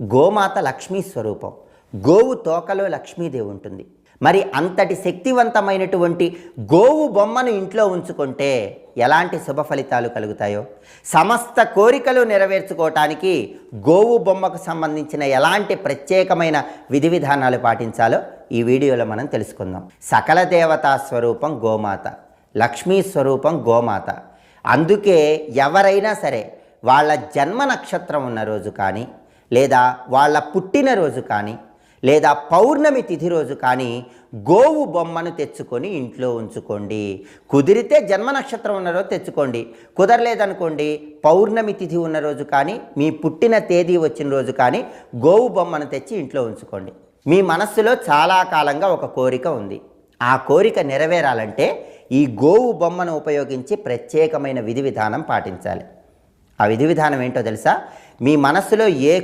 గోమాత లక్ష్మీ స్వరూపం. గోవు తోకలో లక్ష్మీదేవి ఉంటుంది. మరి అంతటి శక్తివంతమైనటువంటి గోవు బొమ్మను ఇంట్లో ఉంచుకుంటే ఎలాంటి శుభ ఫలితాలు కలుగుతాయో? సమస్త కోరికలు నెరవేర్చుకోవటానికి గోవు బొమ్మకు సంబంధించిన ఎలాంటి ప్రత్యేకమైన విధి విధానాలు పాటించాలో ఈ వీడియోలో మనం తెలుసుకుందాం. సకల దేవతా స్వరూపం గోమాత లక్ష్మీ స్వరూపం గోమాత. అందుకే ఎవరైనా సరే వాళ్ళ జన్మ నక్షత్రం ఉన్న రోజు కానీ లేదా వాళ్ళ పుట్టినరోజు కానీ లేదా పౌర్ణమి తిథి రోజు కానీ గోవు బొమ్మను తెచ్చుకొని ఇంట్లో ఉంచుకోండి. కుదిరితే జన్మ నక్షత్రం ఉన్న రోజు తెచ్చుకోండి. కుదరలేదనుకోండి పౌర్ణమి తిథి ఉన్న రోజు కానీ మీ పుట్టిన తేదీ వచ్చిన రోజు కానీ గోవు బొమ్మను తెచ్చి ఇంట్లో ఉంచుకోండి. మీ మనస్సులో చాలా కాలంగా ఒక కోరిక ఉంది. ఆ కోరిక నెరవేరాలంటే ఈ గోవు బొమ్మను ఉపయోగించి ప్రత్యేకమైన విధి విధానం పాటించాలి. ఆ విధి విధానం ఏంటో తెలుసా? మీ మనస్సులో ఏ